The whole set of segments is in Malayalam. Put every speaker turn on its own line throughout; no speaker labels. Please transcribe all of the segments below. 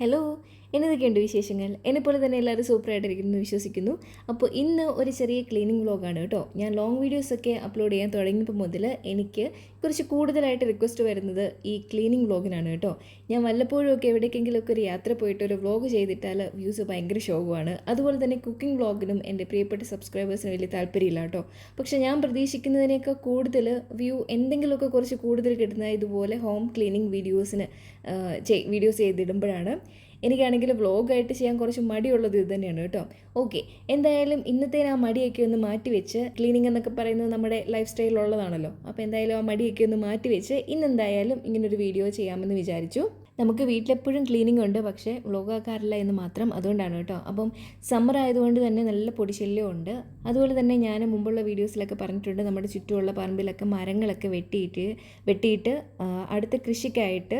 Hello. എന്നതൊക്കെയുണ്ട് വിശേഷങ്ങൾ. എന്നെപ്പോലെ തന്നെ എല്ലാവരും സൂപ്പറായിട്ടിരിക്കുന്നു വിശ്വസിക്കുന്നു. അപ്പോൾ ഇന്ന് ഒരു ചെറിയ ക്ലീനിങ് വ്ളോഗാണ് കേട്ടോ. ഞാൻ ലോങ് വീഡിയോസൊക്കെ അപ്ലോഡ് ചെയ്യാൻ തുടങ്ങിയപ്പോൾ മുതൽ എനിക്ക് കുറച്ച് കൂടുതലായിട്ട് റിക്വസ്റ്റ് വരുന്നത് ഈ ക്ലീനിങ് വ്ളോഗിനാണ് കേട്ടോ. ഞാൻ വല്ലപ്പോഴും ഒക്കെ എവിടേക്കെങ്കിലുമൊക്കെ ഒരു യാത്ര പോയിട്ട് ഒരു വ്ളോഗ് ചെയ്തിട്ടാൽ വ്യൂസ് ഭയങ്കര ഷോകുവാണ് അതുപോലെ തന്നെ കുക്കിംഗ് വ്ളോഗിനും എന്റെ പ്രിയപ്പെട്ട സബ്സ്ക്രൈബേഴ്സിന് വലിയ താല്പര്യമില്ല കേട്ടോ. പക്ഷെ ഞാൻ പ്രതീക്ഷിക്കുന്നതിനേക്കാൾ കൂടുതൽ വ്യൂ എന്തെങ്കിലുമൊക്കെ കുറച്ച് കൂടുതൽ കിട്ടുന്ന ഇതുപോലെ ഹോം ക്ലീനിങ് വീഡിയോസിന് വീഡിയോസ് ചെയ്തിടുമ്പോഴാണ് എനിക്കാണെങ്കിൽ വ്ളോഗായിട്ട് ചെയ്യാൻ കുറച്ച് മടിയുള്ളത് ഇത് തന്നെയാണ് കേട്ടോ. ഓക്കെ എന്തായാലും ഇന്നത്തെ ആ മടിയൊക്കെ ഒന്ന് മാറ്റിവെച്ച് ക്ലീനിങ് എന്നൊക്കെ പറയുന്നത് നമ്മുടെ ലൈഫ് സ്റ്റൈലിലുള്ളതാണല്ലോ അപ്പോൾ എന്തായാലും ആ മടിയൊക്കെ ഒന്ന് മാറ്റിവെച്ച് ഇന്നെന്തായാലും ഇങ്ങനൊരു വീഡിയോ ചെയ്യാമെന്ന് വിചാരിച്ചു. നമുക്ക് വീട്ടിലെപ്പോഴും ക്ലീനിങ് ഉണ്ട്. പക്ഷേ വ്ളോഗാക്കാറില്ല എന്ന് മാത്രം. അതുകൊണ്ടാണ് കേട്ടോ. അപ്പം സമ്മർ ആയതുകൊണ്ട് തന്നെ നല്ല പൊടിശല്യം ഉണ്ട്. അതുപോലെ തന്നെ ഞാൻ മുമ്പുള്ള വീഡിയോസിലൊക്കെ പറഞ്ഞിട്ടുണ്ട്. നമ്മുടെ ചുറ്റുമുള്ള പറമ്പിലൊക്കെ മരങ്ങളൊക്കെ വെട്ടിയിട്ട് വെട്ടിയിട്ട് അടുത്ത കൃഷിക്കായിട്ട്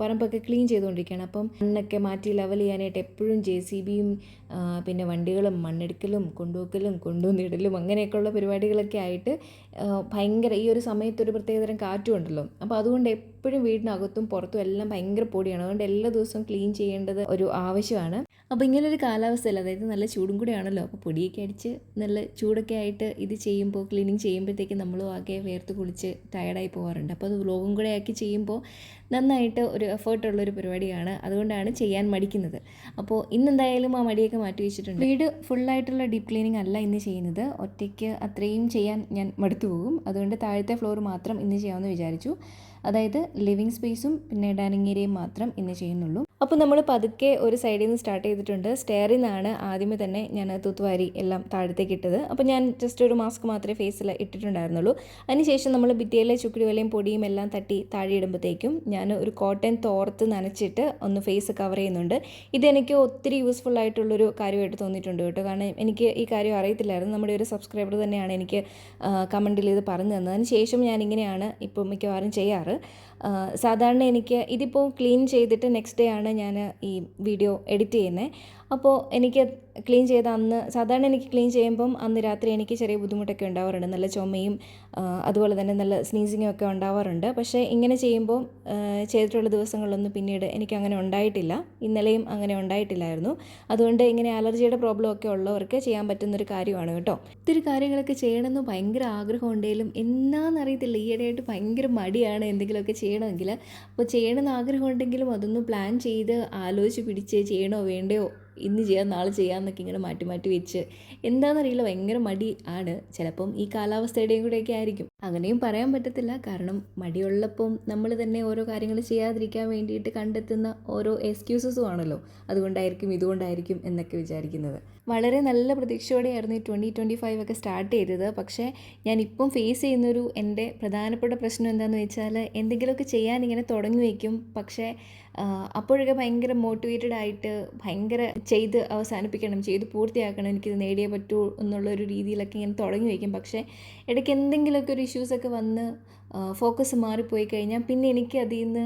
പറമ്പൊക്കെ ക്ലീൻ ചെയ്തുകൊണ്ടിരിക്കുകയാണ്. അപ്പം മണ്ണൊക്കെ മാറ്റി ലെവൽ ചെയ്യാനായിട്ട് എപ്പോഴും ജെ സി ബിയും പിന്നെ വണ്ടികളും മണ്ണെടുക്കലും കൊണ്ടുപോക്കലും കൊണ്ടുവന്നിടലും അങ്ങനെയൊക്കെയുള്ള പരിപാടികളൊക്കെ ആയിട്ട് ഭയങ്കര ഈ ഒരു സമയത്ത് ഒരു പ്രത്യേകതരം കാറ്റും ഉണ്ടല്ലോ. അപ്പോൾ അതുകൊണ്ട് എപ്പോഴും വീടിനകത്തും പുറത്തും എല്ലാം ഭയങ്കര പൊടിയാണ്. അതുകൊണ്ട് എല്ലാ ദിവസവും ക്ലീൻ ചെയ്യേണ്ടത് ഒരു ആവശ്യമാണ്. അപ്പോൾ ഇങ്ങനൊരു കാലാവസ്ഥയിൽ അതായത് നല്ല ചൂടും കൂടെയാണല്ലോ അപ്പോൾ പൊടിയൊക്കെ അടിച്ച് നല്ല ചൂടൊക്കെ ആയിട്ട് ഇത് ചെയ്യുമ്പോൾ ക്ലീനിങ് ചെയ്യുമ്പോഴത്തേക്ക് നമ്മളും ആകെ വേർത്ത് കുളിച്ച് ടയർഡായി പോകാറുണ്ട് അപ്പോൾ അത് വ്ലോഗും കൂടെ ആക്കി ചെയ്യുമ്പോൾ നന്നായിട്ട് ഒരു എഫേർട്ടുള്ളൊരു പരിപാടിയാണ്. അതുകൊണ്ടാണ് ചെയ്യാൻ മടിക്കുന്നത്. അപ്പോൾ ഇന്നെന്തായാലും ആ മടിയൊക്കെ മാറ്റി വെച്ചിട്ടുണ്ട്. വീട് ഫുള്ളായിട്ടുള്ള ഡീപ് ക്ലീനിങ് അല്ല ഇന്ന് ചെയ്യുന്നത്. ഒറ്റയ്ക്ക് അത്രയും ചെയ്യാൻ ഞാൻ മടുത്തു പോകും. അതുകൊണ്ട് താഴത്തെ ഫ്ലോർ മാത്രം ഇന്ന് ചെയ്യാമെന്ന് വിചാരിച്ചു. അതായത് ലിവിങ് സ്പേസും പിന്നെ ഡൈനിങ് ഏരിയയും മാത്രം ഇന്ന് ചെയ്യുന്നുള്ളൂ. അപ്പോൾ നമ്മൾ പതുക്കെ ഒരു സൈഡിൽ നിന്ന് സ്റ്റാർട്ട് ചെയ്തിട്ടുണ്ട്. സ്റ്റെയറിൽ നിന്നാണ് ആദ്യമേ തന്നെ ഞാൻ തൂത്തുവാരി എല്ലാം താഴത്തേക്ക് ഇട്ടത്. അപ്പോൾ ഞാൻ ജസ്റ്റ് ഒരു മാസ്ക് മാത്രമേ ഫേസിൽ ഇട്ടിട്ടുണ്ടായിരുന്നുള്ളൂ. അതിനുശേഷം നമ്മൾ ഭിത്തിയിലെ ചുക്കുടിവലയും പൊടിയും എല്ലാം തട്ടി താഴെ ഇടുമ്പോഴത്തേക്കും ഞാൻ ഒരു കോട്ടൺ തോർത്ത് നനച്ചിട്ട് ഒന്ന് ഫേസ് കവർ ചെയ്യുന്നുണ്ട്. ഇതെനിക്ക് ഒത്തിരി യൂസ്ഫുൾ ആയിട്ടുള്ളൊരു കാര്യമായിട്ട് തോന്നിയിട്ടുണ്ട് കേട്ടോ. കാരണം എനിക്ക് ഈ കാര്യം അറിയത്തില്ലായിരുന്നു. നമ്മുടെ ഒരു സബ്സ്ക്രൈബർ തന്നെയാണ് എനിക്ക് കമന്റിൽ ഇത് പറഞ്ഞു തന്നത്. അതിന് ശേഷം ഞാൻ ഇങ്ങനെയാണ് ഇപ്പോൾ മിക്കവാറും ചെയ്യാറ്. സാധാരണ എനിക്ക് ഇതിപ്പോൾ ക്ലീൻ ചെയ്തിട്ട് നെക്സ്റ്റ് ഡേ ആണ് ഞാൻ ഈ വീഡിയോ എഡിറ്റ് ചെയ്യുന്നത് അപ്പോൾ എനിക്ക് ക്ലീൻ ചെയ്ത അന്ന് സാധാരണ എനിക്ക് ക്ലീൻ ചെയ്യുമ്പം അന്ന് രാത്രി എനിക്ക് ചെറിയ ബുദ്ധിമുട്ടൊക്കെ ഉണ്ടാവാറുണ്ട്. നല്ല ചുമയും അതുപോലെ തന്നെ നല്ല സ്നീസിങ്ങും ഒക്കെ ഉണ്ടാവാറുണ്ട്. പക്ഷേ ഇങ്ങനെ ചെയ്യുമ്പോൾ ചെയ്തിട്ടുള്ള ദിവസങ്ങളിലൊന്നും പിന്നീട് എനിക്ക് അങ്ങനെ ഉണ്ടായിട്ടില്ല. ഇന്നലെയും അങ്ങനെ ഉണ്ടായിട്ടില്ലായിരുന്നു. അതുകൊണ്ട് ഇങ്ങനെ അലർജിയുടെ പ്രോബ്ലം ഒക്കെ ഉള്ളവർക്ക് ചെയ്യാൻ പറ്റുന്നൊരു കാര്യമാണ് കേട്ടോ. ഒത്തിരി കാര്യങ്ങളൊക്കെ ചെയ്യണമെന്ന് ഭയങ്കര ആഗ്രഹമുണ്ടെങ്കിലും എന്നാന്നറിയത്തില്ല. ഈയിടെയായിട്ട് ഭയങ്കര മടിയാണ് എന്തെങ്കിലുമൊക്കെ ചെയ്യണമെങ്കിൽ. അപ്പോൾ ചെയ്യണമെന്ന് ആഗ്രഹം ഉണ്ടെങ്കിലും അതൊന്ന് പ്ലാൻ ചെയ്ത് ആലോചിച്ച് പിടിച്ച് ചെയ്യണോ വേണ്ടയോ ഇന്ന് ചെയ്യാം നാളെ ചെയ്യാമെന്നൊക്കെ ഇങ്ങനെ മാറ്റി മാറ്റി വെച്ച്. എന്താണെന്നറിയില്ല ഭയങ്കര മടി ആണ്. ചിലപ്പം ഈ കാലാവസ്ഥയുടെയും കൂടെയൊക്കെ ആയിരിക്കും. അങ്ങനെയും പറയാൻ പറ്റത്തില്ല. കാരണം മടിയുള്ളപ്പം നമ്മൾ തന്നെ ഓരോ കാര്യങ്ങൾ ചെയ്യാതിരിക്കാൻ വേണ്ടിയിട്ട് കണ്ടെത്തുന്ന ഓരോ എക്സ്ക്യൂസസും ആണല്ലോ. അതുകൊണ്ടായിരിക്കും ഇതുകൊണ്ടായിരിക്കും എന്നൊക്കെ വിചാരിക്കുന്നത്. വളരെ നല്ല പ്രതീക്ഷയോടെയായിരുന്നു ഈ ട്വന്റി ട്വന്റി ഫൈവ് ഒക്കെ സ്റ്റാർട്ട് ചെയ്തത്. പക്ഷേ ഞാൻ ഫേസ് ചെയ്യുന്നൊരു എന്റെ പ്രധാനപ്പെട്ട പ്രശ്നം എന്താണെന്ന് വെച്ചാൽ എന്തെങ്കിലുമൊക്കെ ചെയ്യാൻ ഇങ്ങനെ തുടങ്ങി വയ്ക്കും പക്ഷേ അപ്പോഴൊക്കെ ഭയങ്കര മോട്ടിവേറ്റഡ് ആയിട്ട് ഭയങ്കര ചെയ്ത് അവസാനിപ്പിക്കണം ചെയ്ത് പൂർത്തിയാക്കണം എനിക്കിത് നേടിയേ പറ്റൂ എന്നുള്ളൊരു രീതിയിലൊക്കെ ഇങ്ങനെ തുടങ്ങി വയ്ക്കും. പക്ഷേ ഇടയ്ക്ക് എന്തെങ്കിലുമൊക്കെ ഒരു ഇഷ്യൂസൊക്കെ വന്ന് ഫോക്കസ് മാറിപ്പോയി കഴിഞ്ഞാൽ പിന്നെ എനിക്ക് അതിൽ നിന്ന്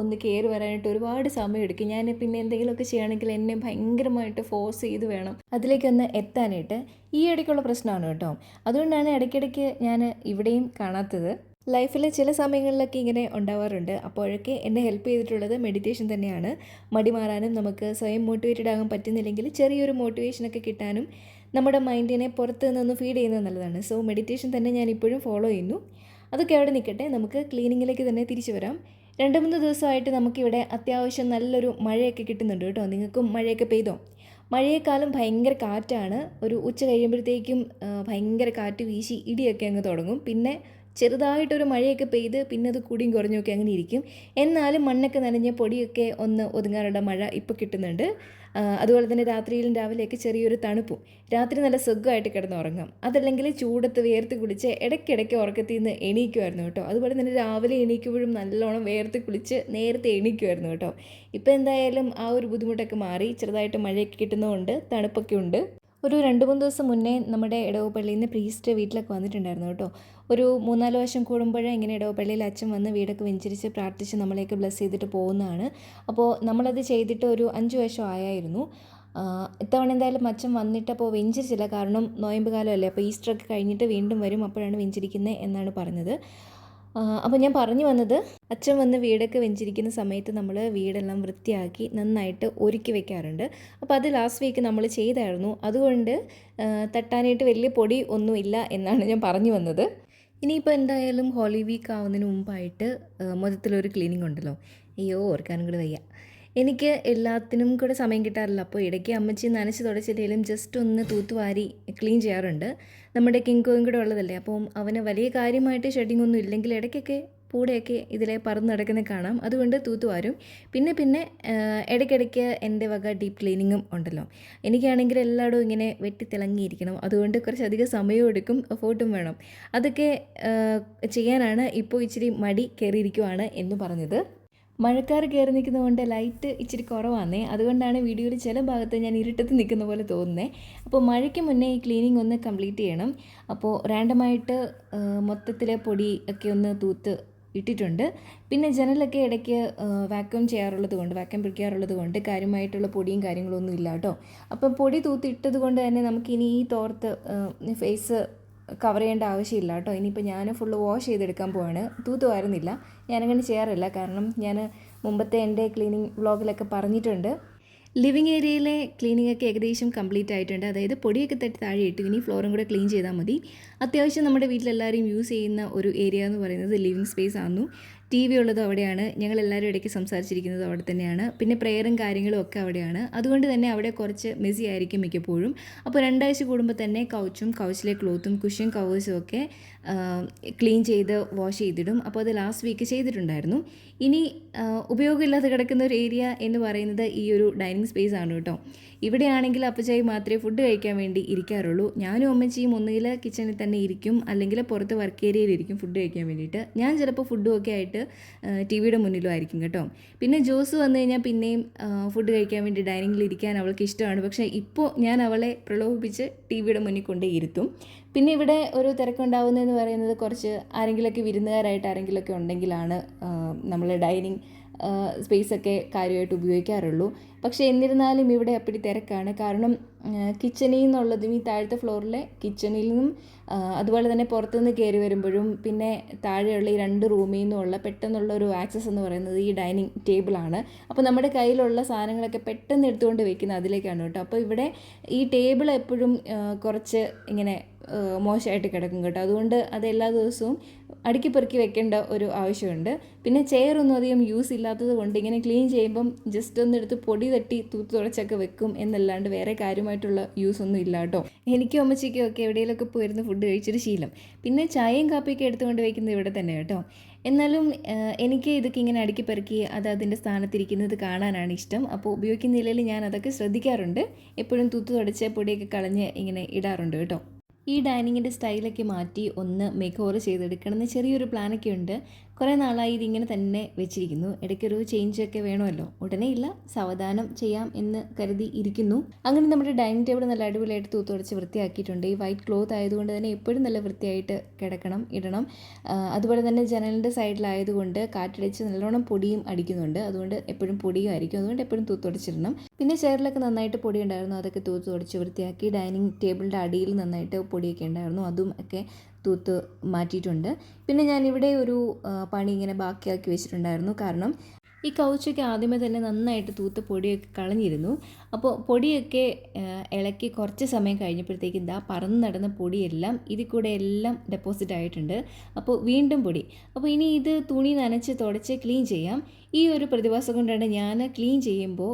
ഒന്ന് കയറി വരാനായിട്ട് ഒരുപാട് സമയം എടുക്കും ഞാൻ പിന്നെ എന്തെങ്കിലുമൊക്കെ ചെയ്യുകയാണെങ്കിൽ എന്നെ ഭയങ്കരമായിട്ട് ഫോഴ്സ് ചെയ്ത് വേണം അതിലേക്കൊന്ന് എത്താനായിട്ട്. ഈ ഇടയ്ക്കുള്ള പ്രശ്നമാണ് കേട്ടോ. അതുകൊണ്ടാണ് ഇടയ്ക്കിടയ്ക്ക് ഞാൻ ഇവിടെയും കാണാത്തത്. ലൈഫിലെ ചില സമയങ്ങളിലൊക്കെ ഇങ്ങനെ ഉണ്ടാവാറുണ്ട്. അപ്പോഴൊക്കെ എന്നെ ഹെൽപ്പ് ചെയ്തിട്ടുള്ളത് മെഡിറ്റേഷൻ തന്നെയാണ്. മടി മാറാനും നമുക്ക് സ്വയം മോട്ടിവേറ്റഡ് ആകാൻ പറ്റുന്നില്ലെങ്കിൽ ചെറിയൊരു മോട്ടിവേഷനൊക്കെ കിട്ടാനും നമ്മുടെ മൈൻഡിനെ പുറത്ത് നിന്ന് ഫീഡ് ചെയ്യുന്നത് നല്ലതാണ്. സോ മെഡിറ്റേഷൻ തന്നെ ഞാൻ ഇപ്പോഴും ഫോളോ ചെയ്യുന്നു. അതൊക്കെ അവിടെ നിൽക്കട്ടെ. നമുക്ക് ക്ലീനിങ്ങിലേക്ക് തന്നെ തിരിച്ചു വരാം. രണ്ട് മൂന്ന് ദിവസമായിട്ട് നമുക്കിവിടെ അത്യാവശ്യം നല്ലൊരു മഴയൊക്കെ കിട്ടുന്നുണ്ട് കേട്ടോ. നിങ്ങൾക്കും മഴയൊക്കെ പെയ്തോ? മഴയെക്കാളും ഭയങ്കര കാറ്റാണ്. ഒരു ഉച്ച കഴിയുമ്പോഴത്തേക്കും ഭയങ്കര കാറ്റ് വീശി ഇടിയൊക്കെ അങ്ങ് തുടങ്ങും. പിന്നെ ചെറുതായിട്ടൊരു മഴയൊക്കെ പെയ്ത് പിന്നെ അത് കൂടിയും കുറഞ്ഞൊക്കെ അങ്ങനെ ഇരിക്കും. എന്നാലും മണ്ണൊക്കെ നനഞ്ഞ പൊടിയൊക്കെ ഒന്ന് ഒതുങ്ങാനുള്ള മഴ ഇപ്പോൾ കിട്ടുന്നുണ്ട്. അതുപോലെ തന്നെ രാത്രിയിലും രാവിലെയൊക്കെ ചെറിയൊരു തണുപ്പും. രാത്രി നല്ല സുഖമായിട്ട് കിടന്ന് ഉറങ്ങാം അതല്ലെങ്കിൽ ചൂടത്ത് വേർത്ത് കുളിച്ച് ഇടയ്ക്കിടയ്ക്ക് ഉറക്കത്തിൽ നിന്ന് എണീക്കുമായിരുന്നു കേട്ടോ. അതുപോലെ തന്നെ രാവിലെ എണീക്കുമ്പോഴും നല്ലോണം വേർത്ത് കുളിച്ച് നേരത്തെ എണീക്കുമായിരുന്നു കേട്ടോ. ഇപ്പോൾ എന്തായാലും ആ ഒരു ബുദ്ധിമുട്ടൊക്കെ മാറി. ചെറുതായിട്ട് മഴയൊക്കെ കിട്ടുന്നതുകൊണ്ട് തണുപ്പൊക്കെ ഉണ്ട്. ഒരു രണ്ട് മൂന്ന് ദിവസം മുന്നേ നമ്മുടെ ഇടവപ്പള്ളിയിൽ നിന്ന് പ്രീസ്റ്റ് വീട്ടിലൊക്കെ വന്നിട്ടുണ്ടായിരുന്നു കേട്ടോ. ഒരു മൂന്നാൽ വർഷം കൂടുമ്പോഴേ ഇങ്ങനെ ഇടവപ്പള്ളിയിൽ അച്ഛൻ വന്ന് വീടൊക്കെ വെഞ്ചരിച്ച് പ്രാർത്ഥിച്ച് നമ്മളെയൊക്കെ ബ്ലസ് ചെയ്തിട്ട് പോകുന്നതാണ്. അപ്പോൾ നമ്മളത് ചെയ്തിട്ട് ഒരു അഞ്ച് വർഷം ആയായിരുന്നു. ഇത്തവണ എന്തായാലും അച്ഛൻ വന്നിട്ട് അപ്പോൾ വെഞ്ചരിച്ചില്ല. കാരണം നോയമ്പ് കാലമല്ലേ? അപ്പോൾ ഈസ്റ്റർ ഒക്കെ കഴിഞ്ഞിട്ട് വീണ്ടും വരും. അപ്പോഴാണ് വെഞ്ചരിക്കുന്നത് എന്നാണ് പറഞ്ഞത്. അപ്പോൾ ഞാൻ പറഞ്ഞു വന്നത് അച്ഛൻ വന്ന് വീടൊക്കെ വെഞ്ചിരിക്കുന്ന സമയത്ത് നമ്മൾ വീടെല്ലാം വൃത്തിയാക്കി നന്നായിട്ട് ഒരുക്കി വെക്കാറുണ്ട്. അപ്പോൾ അത് ലാസ്റ്റ് വീക്ക് നമ്മൾ ചെയ്തായിരുന്നു. അതുകൊണ്ട് തട്ടാനായിട്ട് വലിയ പൊടി ഒന്നുമില്ല എന്നാണ് ഞാൻ പറഞ്ഞു വന്നത്. ഇനിയിപ്പോൾ എന്തായാലും ഹോളി വീക്ക് ആവുന്നതിന് മുമ്പായിട്ട് മൊത്തത്തിലൊരു ക്ലീനിങ് ഉണ്ടല്ലോ. അയ്യോ ഓർക്കാനും കൂടെ വയ്യ. എനിക്ക് എല്ലാത്തിനും കൂടെ സമയം കിട്ടാറില്ല. അപ്പോൾ ഇടയ്ക്ക് അമ്മച്ചി നനച്ച് തുടച്ചിട്ടേലും ജസ്റ്റ് ഒന്ന് തൂത്തുവാരി ക്ലീൻ ചെയ്യാറുണ്ട്. നമ്മുടെ കിങ്കോയും കൂടെ ഉള്ളതല്ലേ? അപ്പം അവന് വലിയ കാര്യമായിട്ട് ഷെഡിങ് ഒന്നും ഇല്ലെങ്കിൽ ഇടയ്ക്കൊക്കെ കൂടെയൊക്കെ ഇതിലെ പറന്ന് നടക്കുന്നത് കാണാം. അതുകൊണ്ട് തൂത്തുവാരും. പിന്നെ പിന്നെ ഇടയ്ക്കിടയ്ക്ക് എന്റെ വക ഡീപ്പ് ക്ലീനിങ്ങും ഉണ്ടല്ലോ. എനിക്കാണെങ്കിൽ എല്ലായിടവും ഇങ്ങനെ വെട്ടിത്തിളങ്ങിയിരിക്കണം അതുകൊണ്ട് കുറച്ചധികം സമയവും എടുക്കും എഫോർട്ടും വേണം. അതൊക്കെ ചെയ്യാനാണ് ഇപ്പോൾ ഇച്ചിരി മടി കയറിയിരിക്കുവാണ് എന്ന് പറഞ്ഞത്. മഴക്കാർ കയറി നിൽക്കുന്നതുകൊണ്ട് ലൈറ്റ് ഇച്ചിരി കുറവാണേ അതുകൊണ്ടാണ് വീഡിയോയിൽ ചില ഭാഗത്ത് ഞാൻ ഇരുട്ടത്ത് നിൽക്കുന്ന പോലെ തോന്നുന്നത് അപ്പോൾ മഴയ്ക്ക് മുന്നേ ഈ ക്ലീനിങ് ഒന്ന് കംപ്ലീറ്റ് ചെയ്യണം. അപ്പോൾ റാൻഡമായിട്ട് മൊത്തത്തിലെ പൊടി ഒക്കെ ഒന്ന് തൂത്ത് ഇട്ടിട്ടുണ്ട്. പിന്നെ ജനലൊക്കെ ഇടയ്ക്ക് വാക്യൂം ചെയ്യാറുള്ളത് കൊണ്ട് വാക്യൂം പിടിക്കാറുള്ളത് കൊണ്ട് കാര്യമായിട്ടുള്ള പൊടിയും കാര്യങ്ങളൊന്നും ഇല്ല കേട്ടോ. അപ്പം പൊടി തൂത്തിട്ടത് കൊണ്ട് തന്നെ നമുക്കിനി ഈ തോർത്ത് ഫേസ് കവർ ചെയ്യേണ്ട ആവശ്യമില്ല കേട്ടോ. ഇനിയിപ്പോൾ ഞാൻ ഫുള്ള് വാഷ് ചെയ്തെടുക്കാൻ പോവാണ്. തൂത്തുവായിരുന്നില്ല ഞാനങ്ങനെ ചെയ്യാറില്ല. കാരണം ഞാൻ മുമ്പത്തെ എന്റെ ക്ലീനിങ് വ്ളോഗിലൊക്കെ പറഞ്ഞിട്ടുണ്ട്. ലിവിങ് ഏരിയയിലെ ക്ലീനിങ് ഒക്കെ ഏകദേശം കംപ്ലീറ്റ് ആയിട്ടുണ്ട്. അതായത് പൊടിയൊക്കെ തട്ടി താഴെ ഇട്ടു ഇനി ഫ്ലോറും കൂടെ ക്ലീൻ ചെയ്താൽ മതി. അത്യാവശ്യം നമ്മുടെ വീട്ടിലെല്ലാവരും യൂസ് ചെയ്യുന്ന ഒരു ഏരിയ എന്ന് പറയുന്നത് ലിവിങ് സ്പേസ് ആയിരുന്നു ടി വി ഉള്ളത് അവിടെയാണ്. ഞങ്ങൾ എല്ലാവരും ഇടയ്ക്ക് സംസാരിച്ചിരിക്കുന്നത് അവിടെ തന്നെയാണ്. പിന്നെ പ്രെയറും കാര്യങ്ങളും ഒക്കെ അവിടെയാണ്. അതുകൊണ്ട് തന്നെ അവിടെ കുറച്ച് മെസ്സി ആയിരിക്കും മിക്കപ്പോഴും. അപ്പോൾ രണ്ടാഴ്ച കൂടുമ്പോൾ തന്നെ കൗച്ചും കൗച്ചിലെ ക്ലോത്തും കുഷ്യൻ കവേഴ്സും ഒക്കെ ക്ലീൻ ചെയ്ത് വാഷ് ചെയ്തിടും. അപ്പോൾ അത് ലാസ്റ്റ് വീക്ക് ചെയ്തിട്ടുണ്ടായിരുന്നു. ഇനി ഉപയോഗമില്ലാതെ കിടക്കുന്ന ഒരു ഏരിയ എന്ന് പറയുന്നത് ഈ ഒരു ഡൈനിങ് സ്പേസ് ആണ് കേട്ടോ. ഇവിടെയാണെങ്കിൽ അപ്പച്ചായി മാത്രമേ ഫുഡ് കഴിക്കാൻ വേണ്ടി ഇരിക്കാറുള്ളൂ. ഞാനും അമ്മച്ചിയും ഒന്നുകിൽ കിച്ചണിൽ തന്നെ ഇരിക്കും. അല്ലെങ്കിൽ പുറത്ത് വർക്ക് ഏരിയയിലിരിക്കും ഫുഡ് കഴിക്കാൻ വേണ്ടിയിട്ട്. ഞാൻ ചിലപ്പോൾ ഫുഡും ഒക്കെ ആയിട്ട് ടി വിയുടെ മുന്നിലും ആയിരിക്കും കേട്ടോ. പിന്നെ ജോസ് വന്നു കഴിഞ്ഞാൽ പിന്നെയും ഫുഡ് കഴിക്കാൻ വേണ്ടി ഡൈനിങ്ങിൽ ഇരിക്കാൻ അവൾക്ക് ഇഷ്ടമാണ്. പക്ഷേ ഇപ്പോൾ ഞാൻ അവളെ പ്രലോഭിപ്പിച്ച് ടി വിയുടെ മുന്നിൽ കൊണ്ടേ ഇരുത്തും. പിന്നെ ഇവിടെ ഒരു തിരക്കുണ്ടാവുന്നതെന്ന് പറയുന്നത് കുറച്ച് ആരെങ്കിലൊക്കെ വിരുന്നുകാരായിട്ട് ആരെങ്കിലൊക്കെ ഉണ്ടെങ്കിലാണ് നമ്മൾ ഡൈനിങ് സ്പേസൊക്കെ കാര്യമായിട്ട് ഉപയോഗിക്കാറുള്ളൂ. പക്ഷേ എന്നിരുന്നാലും ഇവിടെ അപ്പടി തിരക്കാണ്. കാരണം കിച്ചണിൽ നിന്നുള്ളതും ഈ താഴത്തെ ഫ്ലോറിലെ കിച്ചണിൽ നിന്നും അതുപോലെ തന്നെ പുറത്തുനിന്ന് കയറി വരുമ്പോഴും പിന്നെ താഴെയുള്ള ഈ രണ്ട് റൂമിൽ നിന്നുമുള്ള പെട്ടെന്നുള്ള ഒരു ആക്സസ് എന്ന് പറയുന്നത് ഈ ഡൈനിങ് ടേബിളാണ് അപ്പോൾ നമ്മുടെ കയ്യിലുള്ള സാധനങ്ങളൊക്കെ പെട്ടെന്ന് എടുത്തുകൊണ്ട് വയ്ക്കുന്ന അതിലേക്കാണ് കേട്ടോ. അപ്പോൾ ഇവിടെ ഈ ടേബിൾ എപ്പോഴും കുറച്ച് ഇങ്ങനെ മോശമായിട്ട് കിടക്കും കേട്ടോ. അതുകൊണ്ട് അത് എല്ലാ ദിവസവും അടുക്കി പെറുക്കി വെക്കേണ്ട ഒരു ആവശ്യമുണ്ട്. പിന്നെ ചെയർ ഒന്നും അധികം യൂസ് ഇല്ലാത്തത് കൊണ്ട് ഇങ്ങനെ ക്ലീൻ ചെയ്യുമ്പം ജസ്റ്റ് ഒന്ന് എടുത്ത് പൊടി തട്ടി തൂത്ത് തുടച്ചൊക്കെ വെക്കും എന്നല്ലാണ്ട് വേറെ കാര്യമായിട്ടുള്ള യൂസ് ഒന്നും ഇല്ല കേട്ടോ. എനിക്കും അമ്മച്ചിക്കും ഒക്കെ എവിടെയെങ്കിലുമൊക്കെ പോയിരുന്ന് ഫുഡ് കഴിച്ചൊരു ശീലം. പിന്നെ ചായയും കാപ്പിയൊക്കെ എടുത്തുകൊണ്ട് വയ്ക്കുന്നത് ഇവിടെ തന്നെ കേട്ടോ. എന്നാലും എനിക്ക് ഇതൊക്കെ ഇങ്ങനെ അടുക്കി പെറുക്കി അത് അതിന്റെ സ്ഥാനത്തിരിക്കുന്നത് കാണാനാണ് ഇഷ്ടം. അപ്പോൾ ഉപയോഗിക്കുന്നില്ലെങ്കിൽ ഞാൻ അതൊക്കെ ശ്രദ്ധിക്കാറുണ്ട്. എപ്പോഴും തൂത്ത് തുടച്ച് പൊടിയൊക്കെ കളഞ്ഞ് ഇങ്ങനെ ഇടാറുണ്ട് കേട്ടോ. ഈ ഡൈനിങ്ങിന്റെ സ്റ്റൈലൊക്കെ മാറ്റി ഒന്ന് മേക്ക് ഓവർ ചെയ്തെടുക്കണം എന്ന് ചെറിയൊരു പ്ലാനൊക്കെ ഉണ്ട്. കുറേ നാളായി ഇതിങ്ങനെ തന്നെ വെച്ചിരിക്കുന്നു. ഇടയ്ക്കൊരു ചേഞ്ച് ഒക്കെ വേണമല്ലോ. ഉടനെ ഇല്ല സാവധാനം ചെയ്യാം എന്ന് കരുതി ഇരിക്കുന്നു. അങ്ങനെ നമ്മുടെ ഡൈനിങ് ടേബിൾ നല്ല അടിപൊളിയായിട്ട് തൂത്തുടച്ച് വൃത്തിയാക്കിയിട്ടുണ്ട്. ഈ വൈറ്റ് ക്ലോത്ത് ആയതുകൊണ്ട് തന്നെ എപ്പോഴും നല്ല വൃത്തിയായിട്ട് കിടക്കണം ഇടണം. അതുപോലെ തന്നെ ജനലിന്റെ സൈഡിലായതുകൊണ്ട് കാറ്റടിച്ച് നല്ലോണം പൊടിയും അടിക്കുന്നുണ്ട്. അതുകൊണ്ട് എപ്പോഴും പൊടിയും ആയിരിക്കും. അതുകൊണ്ട് എപ്പോഴും തൂത്തുടച്ചിടണം പിന്നെ ചെയറിലൊക്കെ നന്നായിട്ട് പൊടി ഉണ്ടായിരുന്നു. അതൊക്കെ തൂത്തുടച്ച് വൃത്തിയാക്കി ഡൈനിങ് ടേബിളിന്റെ അടിയിൽ നന്നായിട്ട് പൊടിയൊക്കെ ഉണ്ടായിരുന്നു. അതും ഒക്കെ തൂത്ത് മാറ്റിയിട്ടുണ്ട്. പിന്നെ ഞാനിവിടെ ഒരു പണി ഇങ്ങനെ ബാക്കിയാക്കി വെച്ചിട്ടുണ്ടായിരുന്നു. കാരണം ഈ കൗച്ചൊക്കെ ആദ്യമേ തന്നെ നന്നായിട്ട് തൂത്ത് പൊടിയൊക്കെ കളഞ്ഞിരുന്നു. അപ്പോൾ പൊടിയൊക്കെ ഇളക്കി കുറച്ച് സമയം കഴിഞ്ഞപ്പോഴത്തേക്ക് ഇതാ പറന്ന് നടന്ന പൊടിയെല്ലാം ഇതിൽ കൂടെ എല്ലാം ഡെപ്പോസിറ്റ് ആയിട്ടുണ്ട്. അപ്പോൾ വീണ്ടും പൊടി. അപ്പോൾ ഇനി ഇത് തുണി നനച്ച് തുടച്ച് ക്ലീൻ ചെയ്യാം. ഈ ഒരു പ്രതിഭാസം കൊണ്ടാണ് ഞാൻ ക്ലീൻ ചെയ്യുമ്പോൾ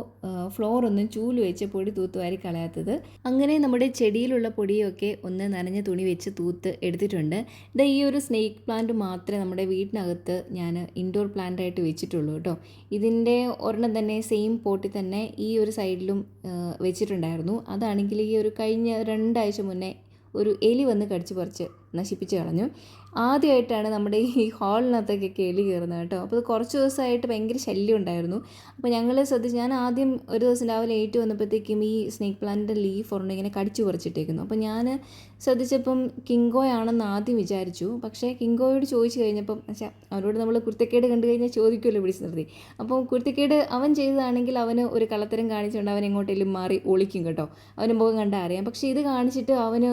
ഫ്ലോർ ഒന്നും ചൂൽ വെച്ച് പൊടി തൂത്തുവാരി കളയാത്തത്. അങ്ങനെ നമ്മുടെ ചെടിയിലുള്ള പൊടിയൊക്കെ ഒന്ന് നനഞ്ഞ തുണി വെച്ച് തൂത്ത് എടുത്തിട്ടുണ്ട്. ഇത് ഈ ഒരു സ്നേക്ക് പ്ലാന്റ് മാത്രമേ നമ്മുടെ വീട്ടിനകത്ത് ഞാൻ ഇൻഡോർ പ്ലാന്റ് ആയിട്ട് വെച്ചിട്ടുള്ളൂ കേട്ടോ. ഇതിന്റെ ഒരെണ്ണം തന്നെ സെയിം പോട്ടിൽ തന്നെ ഈ ഒരു സൈഡിലും വെച്ചിട്ടുണ്ടായിരുന്നു. അതാണെങ്കിൽ ഈ ഒരു കഴിഞ്ഞ രണ്ടാഴ്ച മുന്നേ ഒരു എലി വന്ന് കടിച്ച് പറിച്ച് നശിപ്പിച്ച് കളഞ്ഞു. ആദ്യമായിട്ടാണ് നമ്മുടെ ഈ ഹാളിനകത്തേക്കൊക്കെ എലി കയറുന്നത് കേട്ടോ. അപ്പോൾ കുറച്ച് ദിവസമായിട്ട് ഭയങ്കര ശല്യം ഉണ്ടായിരുന്നു. അപ്പോൾ ഞങ്ങൾ ശ്രദ്ധിച്ച് ഞാൻ ആദ്യം ഒരു ദിവസം രാവിലെ ഏറ്റു വന്നപ്പോഴത്തേക്കും ഈ സ്നേക്ക് പ്ലാന്റിന്റെ ലീഫ് ഒരെണ്ണം ഇങ്ങനെ കടിച്ചു പറിച്ചിട്ടേക്കുന്നു. അപ്പോൾ ഞാൻ ശ്രദ്ധിച്ചപ്പം കിങ്കോയാണെന്ന് ആദ്യം വിചാരിച്ചു. പക്ഷേ കിങ്കോയോട് ചോദിച്ചു കഴിഞ്ഞപ്പം പക്ഷേ അവരോട് നമ്മൾ കുരുത്തക്കേട് കണ്ടു കഴിഞ്ഞാൽ ചോദിക്കുമല്ലോ പിടിച്ച് നിർത്തി അപ്പോൾ കുരുത്തക്കേട് അവൻ ചെയ്തതാണെങ്കിൽ അവന് ഒരു കള്ളത്തരം കാണിച്ചുകൊണ്ട് അവൻ എങ്ങോട്ടേലും മാറി ഒളിക്കും കേട്ടോ. അവന് മുഖം കണ്ടാൽ അറിയാം. പക്ഷേ ഇത് കാണിച്ചിട്ട് അവന്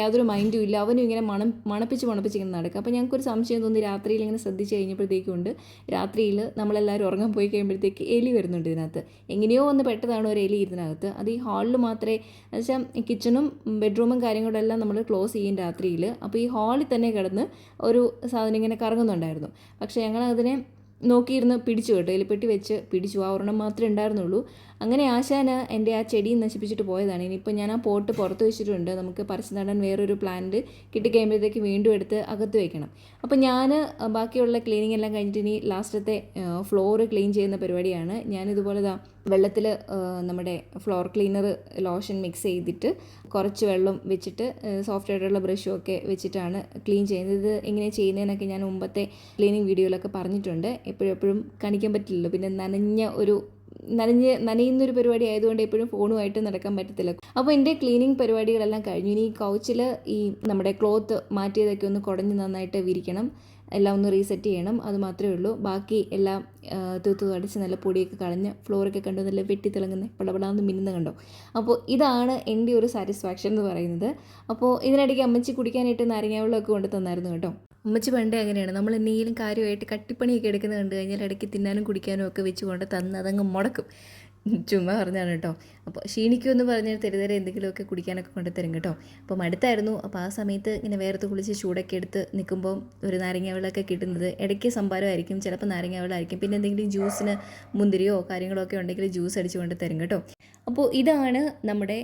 യാതൊരു മൈൻഡും ഇല്ല. അവനും ഇങ്ങനെ മണ മണപ്പിച്ച് മണപ്പിച്ച് ഇങ്ങനെ നടക്കുക അപ്പോൾ ഞങ്ങൾക്കൊരു സംശയം തോന്നി രാത്രിയിൽ ഇങ്ങനെ ശ്രദ്ധിച്ച് കഴിഞ്ഞപ്പോഴത്തേക്കും ഉണ്ട്. രാത്രിയിൽ നമ്മളെല്ലാവരും ഉറങ്ങാൻ പോയി കഴിയുമ്പോഴത്തേക്ക് എലി വരുന്നുണ്ട് ഇതിനകത്ത്. എങ്ങനെയോ ഒന്ന് പെട്ടതാണ് ഒരു എലി ഇതിനകത്ത്. അത് ഈ ഹാളിൽ മാത്രമേ എന്നുവെച്ചാൽ കിച്ചണും ബെഡ്റൂമും കാര്യങ്ങളും എല്ലാം നമ്മൾ ക്ലോസ് ചെയ്യും രാത്രിയിൽ. അപ്പോൾ ഈ ഹാളിൽ തന്നെ കിടന്ന് ഒരു സാധനം ഇങ്ങനെ കറങ്ങുന്നുണ്ടായിരുന്നു. പക്ഷേ ഞങ്ങൾ അതിനെ നോക്കിയിരുന്ന് പിടിച്ചു കേട്ടോ. എലിപ്പെട്ടി വെച്ച് പിടിച്ചു. ആ ഒരെണ്ണം മാത്രമേ ഉണ്ടായിരുന്നുള്ളൂ. അങ്ങനെ ആശാന് എന്റെ ആ ചെടി നശിപ്പിച്ചിട്ട് പോയതാണ്. ഇനിയിപ്പോൾ ഞാൻ ആ പോട്ട് പുറത്ത് വെച്ചിട്ടുണ്ട്. നമുക്ക് പറിച്ചു നടാൻ വേറൊരു പ്ലാന്റ് കിട്ടിക്കഴിയുമ്പോഴത്തേക്ക് വീണ്ടും എടുത്ത് അകത്ത് വെക്കണം. അപ്പോൾ ഞാൻ ബാക്കിയുള്ള ക്ലീനിങ് എല്ലാം കഴിഞ്ഞിട്ട് ഇനി ലാസ്റ്റത്തെ ഫ്ലോർ ക്ലീൻ ചെയ്യുന്ന പരിപാടിയാണ്. ഞാനിതുപോലെ ദാ വെള്ളത്തിൽ നമ്മുടെ ഫ്ലോർ ക്ലീനർ ലോഷൻ മിക്സ് ചെയ്തിട്ട് കുറച്ച് വെള്ളം വെച്ചിട്ട് സോഫ്റ്റ് ആയിട്ടുള്ള ബ്രഷും ഒക്കെ വെച്ചിട്ടാണ് ക്ലീൻ ചെയ്യുന്നത്. ഇത് എങ്ങനെ ചെയ്യുന്നതെന്നൊക്കെ ഞാൻ മുമ്പത്തെ ക്ലീനിങ് വീഡിയോയിലൊക്കെ പറഞ്ഞിട്ടുണ്ട്. എപ്പോഴും എപ്പോഴും കാണിക്കാൻ പറ്റില്ലല്ലോ. പിന്നെ നനഞ്ഞ ഒരു നനഞ്ഞ് നനയുന്നൊരു പരിപാടി ആയതുകൊണ്ട് എപ്പോഴും ഫോണുമായിട്ട് നടക്കാൻ പറ്റത്തില്ല. അപ്പോൾ എന്റെ ക്ലീനിങ് പരിപാടികളെല്ലാം കഴിഞ്ഞു. ഇനി കൗച്ചിൽ ഈ നമ്മുടെ ക്ലോത്ത് മാറ്റിയതൊക്കെ ഒന്ന് കുടഞ്ഞ് നന്നായിട്ട് വിരിക്കണം. എല്ലാം ഒന്ന് റീസെറ്റ് ചെയ്യണം. അത് മാത്രമേ ഉള്ളൂ. ബാക്കി എല്ലാം തൂത്ത് അടിച്ച് നല്ല പൊടിയൊക്കെ കളഞ്ഞ് ഫ്ലോറൊക്കെ കണ്ടു നല്ല വെട്ടി തിളങ്ങുന്ന പടപടാന്ന് മിന്നുന്ന കണ്ടോ? അപ്പോൾ ഇതാണ് എന്റെ ഒരു സാറ്റിസ്ഫാക്ഷൻ എന്ന് പറയുന്നത്. അപ്പോൾ ഇതിനിടയ്ക്ക് അമ്മച്ചി കുടിക്കാനായിട്ട് നാരങ്ങ വെള്ളമൊക്കെ കൊണ്ട് തന്നായിരുന്നു കേട്ടോ. അമ്മച്ചി പണ്ടേ അങ്ങനെയാണ്. നമ്മൾ എന്തെങ്കിലും കാര്യമായിട്ട് കട്ടിപ്പണിയൊക്കെ എടുക്കുന്നത് കണ്ടു കഴിഞ്ഞാൽ ഇടയ്ക്ക് തിന്നാനും കുടിക്കാനും ഒക്കെ വെച്ച് കൊണ്ട് തന്ന് അതങ്ങ് മുടക്കും. ചുമ്മാ പറഞ്ഞാണ് കേട്ടോ. അപ്പോൾ ക്ഷീണിക്കുമെന്ന് പറഞ്ഞ് തെരുതരെ എന്തെങ്കിലുമൊക്കെ കുടിക്കാനൊക്കെ കൊണ്ട് തരും കേട്ടോ. അപ്പം അടുത്തായിരുന്നു അപ്പോൾ ആ സമയത്ത് ഇങ്ങനെ വേർത്ത് കുളിച്ച് ചൂടൊക്കെ എടുത്ത് നിൽക്കുമ്പോൾ ഒരു നാരങ്ങ വെള്ളമൊക്കെ കിട്ടുന്നത് ഇടയ്ക്ക് സംഭാരമായിരിക്കും ചിലപ്പോൾ നാരങ്ങ വെള്ളമായിരിക്കും. പിന്നെ എന്തെങ്കിലും ജ്യൂസിന് മുന്തിരിയോ കാര്യങ്ങളോ ഒക്കെ ഉണ്ടെങ്കിൽ ജ്യൂസ് അടിച്ച് കൊണ്ട് തരും കേട്ടോ. അപ്പോൾ ഇതാണ് നമ്മുടെ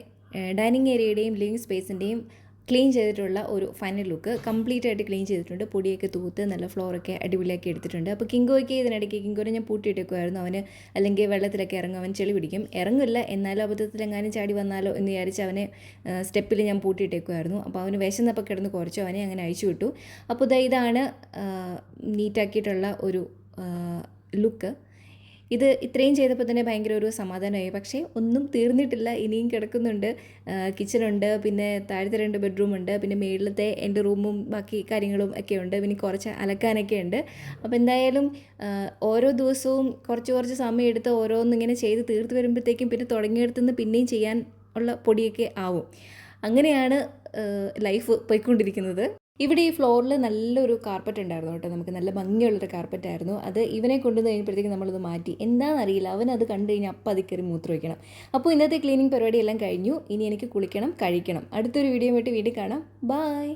ഡൈനിങ് ഏരിയയുടെയും ലിവിങ് സ്പേസിന്റെയും ക്ലീൻ ചെയ്തിട്ടുള്ള ഒരു ഫൈനൽ ലുക്ക് കംപ്ലീറ്റ് ആയിട്ട് ക്ലീൻ ചെയ്തിട്ടുണ്ട്. പൊടിയൊക്കെ തൂത്ത് നല്ല ഫ്ലോറൊക്കെ അടിപൊളിയാക്കി എടുത്തിട്ടുണ്ട്. അപ്പോൾ കിങ്കോയ്ക്ക് ഇതിനിടയ്ക്ക് കിങ്കോനെ ഞാൻ പൂട്ടിയിട്ടേക്കുമായിരുന്നു അവന് അല്ലെങ്കിൽ വെള്ളത്തിലൊക്കെ ഇറങ്ങും. അവൻ ചെളി പിടിക്കും. ഇറങ്ങില്ല. എന്നാലും അബദ്ധത്തിലെങ്ങാനും ചാടി വന്നാലോ എന്ന് വിചാരിച്ച് അവനെ സ്റ്റെപ്പിൽ ഞാൻ പൂട്ടിയിട്ടേക്കുമായിരുന്നു അപ്പോൾ അവന് വിശന്നപ്പോൾ കിടന്ന് കുറച്ചു അവനെ അങ്ങനെ അഴിച്ചു വിട്ടു. അപ്പോൾ ഇതാ ഇതാണ് നീറ്റാക്കിയിട്ടുള്ള ഒരു ലുക്ക് ഇത് ഇത്രയും ചെയ്തപ്പോൾ തന്നെ ഭയങ്കര ഒരു സമാധാനമായി. പക്ഷേ ഒന്നും തീർന്നിട്ടില്ല. ഇനിയും കിടക്കുന്നുണ്ട്. കിച്ചണുണ്ട് പിന്നെ താഴത്തെ രണ്ട് ബെഡ്റൂമുണ്ട് പിന്നെ മേളിലത്തെ എന്റെ റൂമും ബാക്കി കാര്യങ്ങളും ഒക്കെ ഉണ്ട്. പിന്നെ കുറച്ച് അലക്കാനൊക്കെ ഉണ്ട്. അപ്പോൾ എന്തായാലും ഓരോ ദിവസവും കുറച്ച് കുറച്ച് സമയം എടുത്ത് ഓരോന്നിങ്ങനെ ചെയ്ത് തീർത്ത് വരുമ്പോഴത്തേക്കും പിന്നെ തുടങ്ങിയെടുത്തുനിന്ന് പിന്നെയും ചെയ്യാൻ ഉള്ള പൊടിയൊക്കെ ആവും. അങ്ങനെയാണ് ലൈഫ് പോയിക്കൊണ്ടിരിക്കുന്നത്. ഇവിടെ ഈ ഫ്ലോറിൽ നല്ലൊരു കാർപ്പറ്റ് ഉണ്ടായിരുന്നു കേട്ടോ. നമുക്ക് നല്ല ഭംഗിയുള്ളൊരു കാർപ്പറ്റ് ആയിരുന്നു. അത് ഇവനെ കൊണ്ടുവന്ന് കഴിഞ്ഞപ്പോഴത്തേക്ക് നമ്മളത് മാറ്റി. എന്താണെന്നറിയില്ല. അവൻ അത് കണ്ടു കഴിഞ്ഞാൽ അപ്പം അത് കയറി മൂത്രം വയ്ക്കണം അപ്പോൾ ഇന്നത്തെ ക്ലീനിങ് പരിപാടി എല്ലാം കഴിഞ്ഞു. ഇനി എനിക്ക് കുളിക്കണം കഴിക്കണം. അടുത്തൊരു വീഡിയോ വീട്ടിൽ വീട്ടിൽ കാണാം. ബായ്